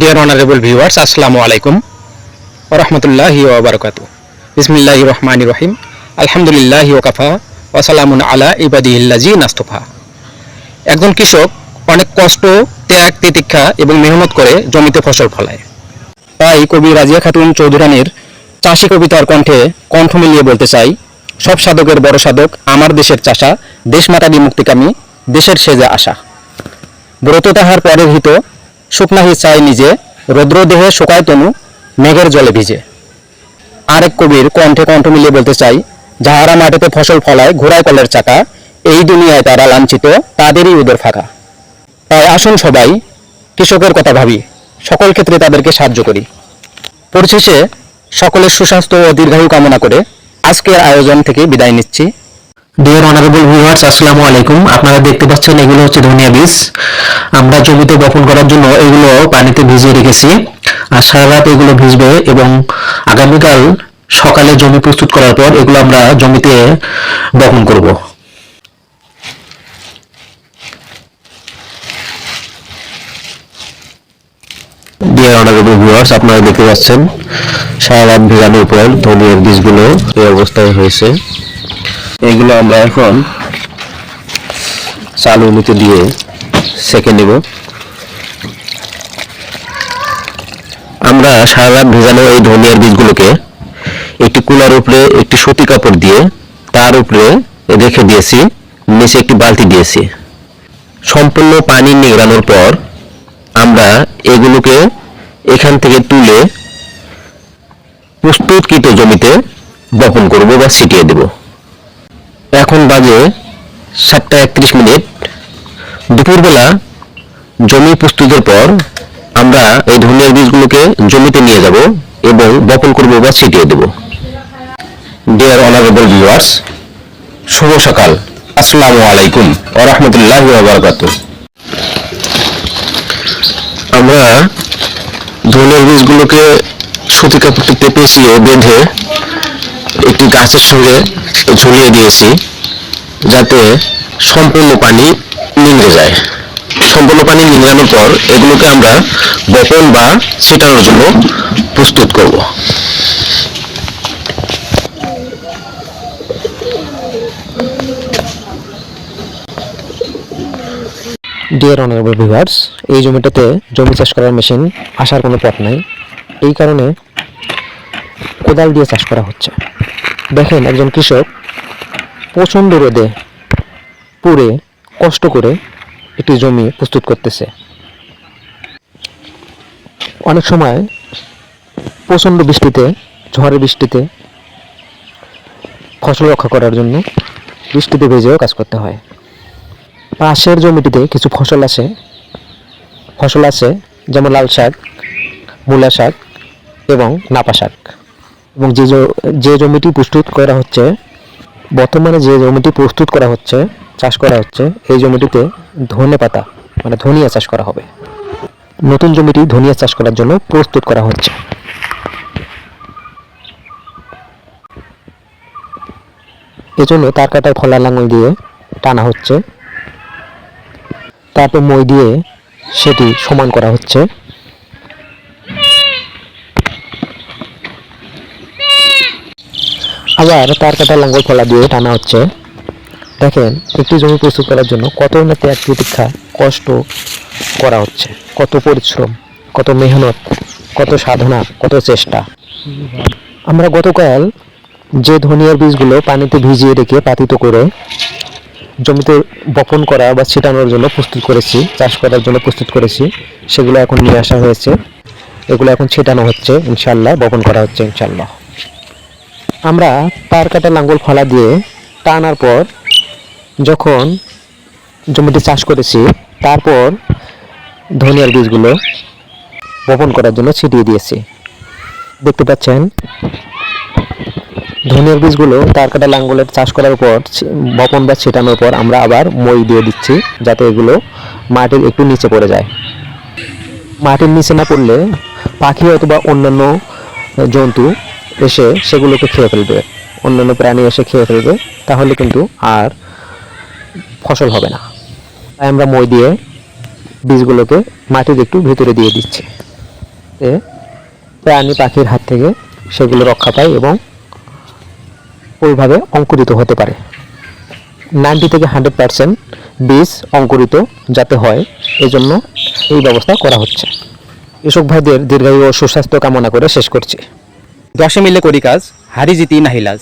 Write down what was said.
Deer honourable viewers আসসালামু আলাইকুম রহমতুল্লাহি ওবরকাত বিসমিল্লাহ রহমান রহিম আলহামদুলিল্লাহ ওকাফা ওসালামুন আলা ইবাদিল্লাজি নাস্তফা একজন কৃষক অনেক কষ্ট, ত্যাগ, তিতিক্ষা এবং মেহনত করে জমিতে ফসল ফলায়। তাই কবি রাজিয়া খাতুন চৌধুরানীর চাষি কবিতার কণ্ঠে কণ্ঠ মিলিয়ে বলতে চাই, সব সাধকের বড় সাধক আমার দেশের চাষা, দেশ মাতারি মুক্তিকামী দেশের সেজে আশা ব্রত তাহার পরের হিত শুকনাহি চাই নিজে রৌদ্র দেহে শুকায় তনু, মেঘের জলে ভিজে। আরেক কবির কণ্ঠে কণ্ঠ মিলিয়ে বলতে চাই, যাহারা মাটিতে ফসল ফলায় ঘোড়ায় কলের চাকা, এই দুনিয়ায় তারা লাঞ্ছিত, তাদেরই উদর ফাঁকা। তাই আসুন সবাই, কৃষকের কথা ভাবি, সকল ক্ষেত্রে তাদেরকে সাহায্য করি। পরিশেষে, সকলের সুস্বাস্থ্য ও দীর্ঘায়ু কামনা করে আজকের আয়োজন থেকে বিদায় নিচ্ছি। ডিয়ার অনারেবল ভিউয়ার্স আসসালামু আলাইকুম। আপনারা দেখতে পাচ্ছেন এগুলো হচ্ছে ধনিয়া বীজ। আমরা জমিতে বপন করার জন্য এগুলো পানিতে ভিজিয়ে রেখেছি। আর সারা রাত এগুলো ভিজবে এবং আগামীকাল সকালে জমি প্রস্তুত করার পর এগুলো আমরা জমিতে বপন করব। ডিয়ার অনারেবল ভিউয়ার্স আপনারা দেখতে পাচ্ছেন, সারা রাত ভেজানোর পর ধনিয়ার বীজগুলো এই অবস্থায় হয়েছে। এগুলো আমরা এখন চালু নিতে দিয়ে সেকে নেব। আমরা সারা ভেজানো এই ধনিয়ার বীজগুলোকে একটি কুলার উপরে একটি সুতি কাপড় দিয়ে তার উপরে রেখে দিয়েছি, নিচে একটি বালতি দিয়েছি। সম্পূর্ণ পানি নিগড়ানোর পর আমরা এগুলোকে এখান থেকে তুলে প্রস্তুতকৃত জমিতে বপন করব বা ছিটিয়ে দেব। বাজে সাতটা একত্রিশ মিনিট, দুপুরবেলা জমি প্রস্তুতের পর আমরা এই ধনিয়ার বীজগুলোকে জমিতে নিয়ে যাব এবং বপন করব বা ছিটিয়ে দেব। ডিয়ার অনারেবল ভিউয়ার্স শুভ সকাল। আসসালামু আলাইকুম ও রহমতুল্লাহ বারকাত আমরা ধনিয়ার বীজগুলোকে সুতি কাপড়টিতে পেঁচিয়ে বেঁধে একটি গাছের সঙ্গে ঝুলিয়ে দিয়েছি। যাতে সম্পূর্ণ পানি নিংড়ে যায়। সম্পূর্ণ পানি নিংড়ানোর পর এগুলোকে আমরা বপন বা ছিটানোর জন্য প্রস্তুত করব। ডিয়ার অনারেবল ভিভার্স এই জমিটাতে জমি চাষ করার মেশিন আসার কোনো পথ নাই। এই কারণে কোদাল দিয়ে চাষ করা হচ্ছে। দেখেন একজন কৃষক প্রচণ্ড রোদে পুড়ে কষ্ট করে একটি জমি প্রস্তুত করতেছে। অনেক সময় প্রচণ্ড বৃষ্টিতে, ঝড়ের বৃষ্টিতে ফসল রক্ষা করার জন্য বৃষ্টিতে ভেজেও কাজ করতে হয়। পাশের জমিটিতে কিছু ফসল আছে। ফসল আছে যেমন লাল শাক, মূলা শাক এবং নাপা শাক। এবং যে যে জমিটি প্রস্তুত করা হচ্ছে বর্তমানে যে জমিটি প্রস্তুত করা হচ্ছে, চাষ করা হচ্ছে, এই জমিটিতে ধনে পাতা মানে ধনিয়া চাষ করা হবে। নতুন জমিটি ধনিয়া চাষ করার জন্য প্রস্তুত করা হচ্ছে। এজন্য তার কাটার খোলা লাঙল দিয়ে টানা হচ্ছে। তারপর মই দিয়ে সেটি সমান করা হচ্ছে। আবার তার কাটা লাঙ্গল ফলা দিয়ে টানা হচ্ছে। দেখেন, একটি জমি প্রস্তুত করার জন্য কত না ত্যাগ প্রতীক্ষা কষ্ট করা হচ্ছে। কত পরিশ্রম, কত মেহনত, কত সাধনা, কত চেষ্টা। আমরা গতকাল যে ধনিয়ার বীজগুলো পানিতে ভিজিয়ে রেখে পাতিত করে জমিতে বপন করা বা ছিটানোর জন্য প্রস্তুত করেছি, চাষ করার জন্য প্রস্তুত করেছি, সেগুলো এখন নিয়ে আসা হয়েছে। এগুলো এখন ছিটানো হচ্ছে, ইনশাল্লাহ বপন করা হচ্ছে, ইনশাল্লাহ। আমরা তার কাটা লাঙ্গল ফলা দিয়ে টানার পর যখন জমিতে চাষ করেছি, তারপর ধনিয়ার বীজগুলো বপন করার জন্য ছিটিয়ে দিয়েছি। দেখতে পাচ্ছেন, ধনিয়ার বীজগুলো তার কাটা লাঙ্গলের চাষ করার পর বপন বা ছিটানোর পর আমরা আবার মই দিয়ে দিচ্ছি, যাতে এগুলো মাটির একটু নিচে পড়ে যায়। মাটির নিচে না পড়লে পাখি অথবা অন্যান্য জন্তু এসে সেগুলোকে খেয়ে ফেলবে। অন্যান্য প্রাণী এসে খেয়ে ফেলবে। তাহলে কিন্তু আর ফসল হবে না। তাই আমরা মই দিয়ে বীজগুলোকে মাটির একটু ভিতরে দিয়ে দিচ্ছি। এ প্রাণী পাখির হাত থেকে সেগুলো রক্ষা পায় এবং ওইভাবে অঙ্কুরিত হতে পারে। নাইনটি থেকে হান্ড্রেড পার্সেন্ট বীজ অঙ্কুরিত যাতে হয়, এজন্য এই ব্যবস্থা করা হচ্ছে। কৃষক ভাইদের দীর্ঘায়ু ও সুস্বাস্থ্য কামনা করে শেষ করছি। দশে মিলে করি কাজ হারি জিতি নাহিলাজ